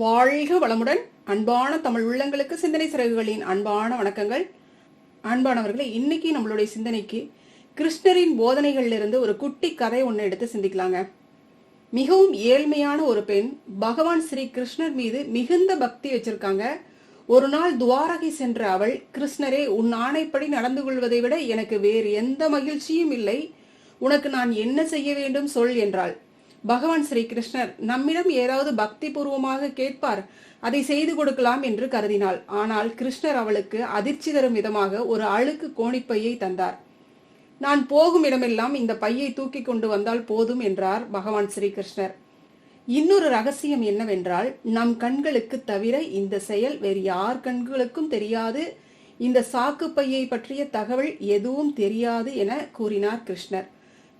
வாழ்க வளமுடன் அன்பான தமிழ் உள்ளங்களுக்கு சிந்தனை சிறகுகளின் அன்பான வணக்கங்கள். அன்பானவர்களே இன்னைக்கு நம்மளுடைய சிந்தனைக்கு கிருஷ்ணரின் போதனைகளிலிருந்து ஒரு குட்டி கதை ஒன்று எடுத்து சிந்திக்கலாங்க. மிகவும் ஏழ்மையான ஒரு பெண் பகவான் ஸ்ரீ கிருஷ்ணர் மீது மிகுந்த பக்தி வச்சிருக்காங்க. ஒரு நாள் துவாரகை சென்ற அவள் கிருஷ்ணரே உன் ஆணைப்படி நடந்து கொள்வதை விட எனக்கு வேறு எந்த மகிழ்ச்சியும் இல்லை. உனக்கு நான் என்ன செய்ய வேண்டும் சொல் என்றாள். பகவான் ஸ்ரீ கிருஷ்ணர் நம்மிடம் ஏதாவது பக்தி பூர்வமாக கேட்பார் அதை செய்து கொடுக்கலாம் என்று கருதினாள். ஆனால் கிருஷ்ணர் அவளுக்கு அதிர்ச்சி தரும் விதமாக ஒரு அழுக்கு கோணிப்பையை தந்தார். நான் போகும் இடமெல்லாம் இந்த பையை தூக்கி கொண்டு வந்தால் போதும் என்றார் பகவான் ஸ்ரீகிருஷ்ணர். இன்னொரு ரகசியம் என்னவென்றால் நம் கண்களுக்கு தவிர இந்த செயல் வேறு யார் கண்களுக்கும் தெரியாது. இந்த சாக்கு பையை பற்றிய தகவல் எதுவும் தெரியாது என கூறினார் கிருஷ்ணர்.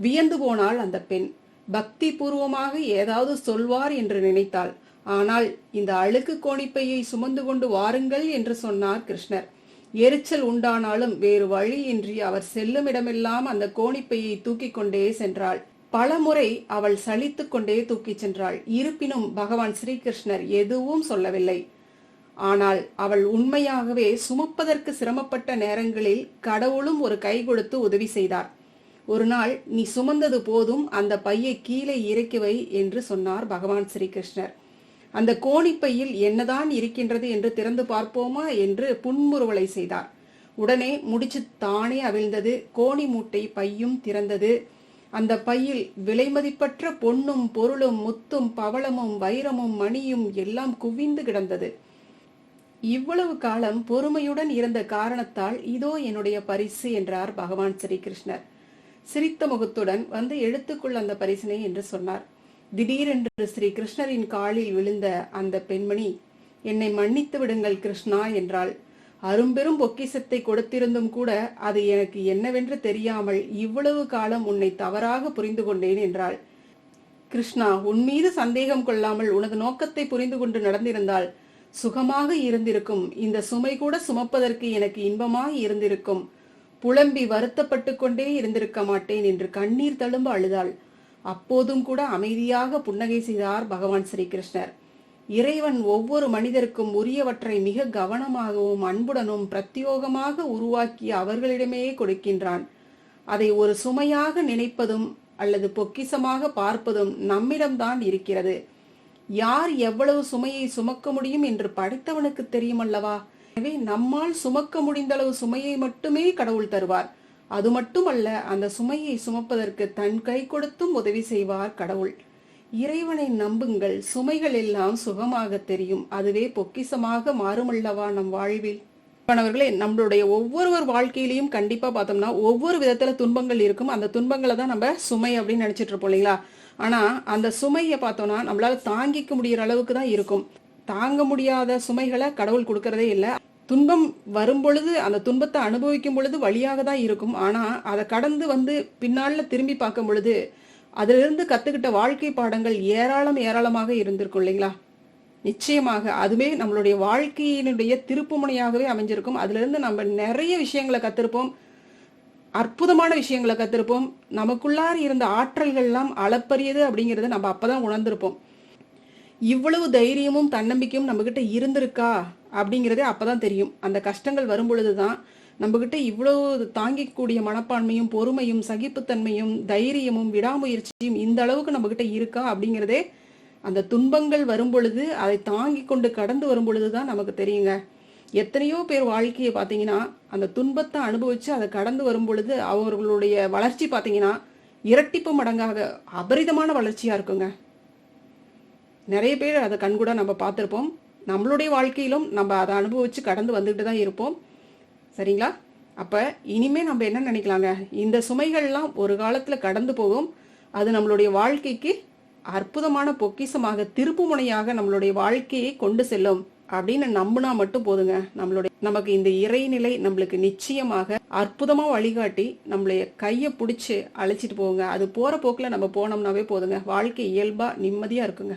வியந்து போனாள் அந்த பெண். பக்தி பூர்வமாக ஏதாவது சொல்வார் என்று நினைத்தாள். ஆனால் இந்த அழுக்கு கோணிப்பையை சுமந்து கொண்டு வாருங்கள் என்று சொன்னார் கிருஷ்ணர். எரிச்சல் உண்டானாலும் வேறு வழியின்றி அவர் செல்லும் இடமெல்லாம் அந்த கோணிப்பையை தூக்கிக் கொண்டே சென்றாள். பலமுறை அவள் சலித்து கொண்டே தூக்கிச் சென்றாள். இருப்பினும் பகவான் ஸ்ரீகிருஷ்ணர் எதுவும் சொல்லவில்லை. ஆனால் அவள் உண்மையாகவே சுமப்பதற்கு சிரமப்பட்ட நேரங்களில் கடவுளும் ஒரு கை கொடுத்து உதவி செய்தார். ஒரு நாள் நீ சுமந்தது போதும் அந்த பையை கீழே இறக்கி வை என்று சொன்னார் பகவான் ஸ்ரீகிருஷ்ணர். அந்த கோணிப்பையில் என்னதான் இருக்கின்றது என்று திறந்து பார்ப்போமா என்று புன்முறுவலை செய்தார். உடனே முடிச்சு தானே அவிழ்ந்தது. கோணி மூட்டை பையும் திறந்தது. அந்த பையில் விலைமதிப்பற்ற பொன்னும் பொருளும் முத்தும் பவளமும் வைரமும் மணியும் எல்லாம் குவிந்து கிடந்தது. இவ்வளவு காலம் பொறுமையுடன் இருந்த காரணத்தால் இதோ என்னுடைய பரிசு என்றார் பகவான் ஸ்ரீகிருஷ்ணர். சிரித்த முகத்துடன் வந்து எழுத்துக்குள் அந்த பரிசினை என்று சொன்னார். திடீரென்று ஸ்ரீ கிருஷ்ணரின் காலில் விழுந்த அந்த பெண்மணி என்னை மன்னித்து விடுங்கள் கிருஷ்ணா என்றாள். அரும்பெரும் பொக்கிசத்தை கொடுத்திருந்தும் கூட அது எனக்கு என்னவென்று தெரியாமல் இவ்வளவு காலம் உன்னை தவறாக புரிந்து கொண்டேன் என்றாள். கிருஷ்ணா உன் மீது சந்தேகம் கொள்ளாமல் உனது நோக்கத்தை புரிந்து கொண்டு நடந்திருந்தால் சுகமாக இருந்திருக்கும். இந்த சுமை கூட சுமப்பதற்கு எனக்கு இன்பமாக இருந்திருக்கும். புலம்பி வருத்தப்பட்டு கொண்டே இருந்திருக்க மாட்டேன் என்று கண்ணீர் தழும்ப அழுதாள். அப்போதும் கூட அமைதியாக புன்னகை செய்தார் பகவான் ஸ்ரீகிருஷ்ணர். இறைவன் ஒவ்வொரு மனிதருக்கும் உரியவற்றை மிக கவனமாகவும் அன்புடனும் பிரத்யோகமாக உருவாக்கி அவர்களிடமே கொடுக்கின்றான். அதை ஒரு சுமையாக நினைப்பதும் அல்லது பொக்கிசமாக பார்ப்பதும் நம்மிடம்தான் இருக்கிறது. யார் எவ்வளவு சுமையை சுமக்க முடியும் என்று படைத்தவனுக்கு தெரியுமல்லவா? எனவே நம்மால் சுமக்க முடிந்தளவு சுமையை மட்டுமே கடவுள் தருவார். அது மட்டுமல்ல அந்த சுமையை சுமப்பதற்கு தன் கை கொடுத்தும் உதவி செய்வார் கடவுள். இறைவனை நம்புங்கள் சுமைகள் எல்லாம் சுகமாக தெரியும். அதுவே பொக்கிசமாக மாறுமல்லவா நம் வாழ்வில். கணவர்களே நம்மளுடைய ஒவ்வொருவர் வாழ்க்கையிலையும் கண்டிப்பா பார்த்தோம்னா ஒவ்வொரு விதத்துல துன்பங்கள் இருக்கும். அந்த துன்பங்களை தான் நம்ம சுமை அப்படின்னு நினைச்சிட்டு இருப்போம் இல்லைங்களா? ஆனா அந்த சுமையை பார்த்தோம்னா நம்மளால தாங்கிக்க முடியற அளவுக்கு தான் இருக்கும். தாங்க முடியாத சுமைகளை கடவுள் கொடுக்கறதே இல்லை. துன்பம் வரும் பொழுது அந்த துன்பத்தை அனுபவிக்கும் பொழுது வழியாக தான் இருக்கும். ஆனால் அதை கடந்து வந்து பின்னால் திரும்பி பார்க்கும் பொழுது அதிலிருந்து கற்றுக்கிட்ட வாழ்க்கை பாடங்கள் ஏராளம் ஏராளமாக இருந்திருக்கும் இல்லைங்களா? நிச்சயமாக அதுவே நம்மளுடைய வாழ்க்கையினுடைய திருப்புமுனையாகவே அமைஞ்சிருக்கும். அதிலிருந்து நம்ம நிறைய விஷயங்களை கத்திருப்போம். அற்புதமான விஷயங்களை கத்திருப்போம். நமக்குள்ளார் இருந்த ஆற்றல்கள்லாம் அளப்பரியது அப்படிங்கிறத நம்ம அப்பதான் உணர்ந்திருப்போம். இவ்வளவு தைரியமும் தன்னம்பிக்கையும் நம்மகிட்ட இருந்திருக்கா அப்படிங்கிறதே அப்பதான் தெரியும். அந்த கஷ்டங்கள் வரும் பொழுதுதான் நம்மகிட்ட இவ்வளவு தாங்கிக்கூடிய மனப்பான்மையும் பொறுமையும் சகிப்புத்தன்மையும் தைரியமும் விடாமுயற்சியும் இந்த அளவுக்கு நம்மகிட்ட இருக்கா அப்படிங்கிறதே அந்த துன்பங்கள் வரும் பொழுது அதை தாங்கி கொண்டு கடந்து வரும் பொழுதுதான் நமக்கு தெரியுங்க. எத்தனையோ பேர் வாழ்க்கையை பார்த்தீங்கன்னா அந்த துன்பத்தை அனுபவிச்சு அதை கடந்து வரும் பொழுது அவர்களுடைய வளர்ச்சி பார்த்தீங்கன்னா இரட்டிப்பு மடங்காக அபரிதமான வளர்ச்சியா இருக்குங்க. நிறைய பேர் அதை கண்கூட நம்ம பார்த்துருப்போம். நம்மளுடைய வாழ்க்கையிலும் நம்ம அதை அனுபவித்து கடந்து வந்துட்டு தான் இருப்போம். சரிங்களா? அப்போ இனிமேல் நம்ம என்ன நினைக்கலாங்க? இந்த சுமைகள்லாம் ஒரு காலத்தில் கடந்து போகும். அது நம்மளுடைய வாழ்க்கைக்கு அற்புதமான பொக்கிசமாக திருப்பு முனையாக நம்மளுடைய வாழ்க்கையை கொண்டு செல்லும் அப்படின்னு நம்பினா மட்டும் போதுங்க. நம்மளுடைய நமக்கு இந்த இறைநிலை நம்மளுக்கு நிச்சயமாக அற்புதமாக வழிகாட்டி நம்மளைய கையை பிடிச்சி அழைச்சிட்டு போகுங்க. அது போகிற போக்கில் நம்ம போனோம்னாவே போதுங்க. வாழ்க்கை இயல்பாக நிம்மதியாக இருக்குங்க.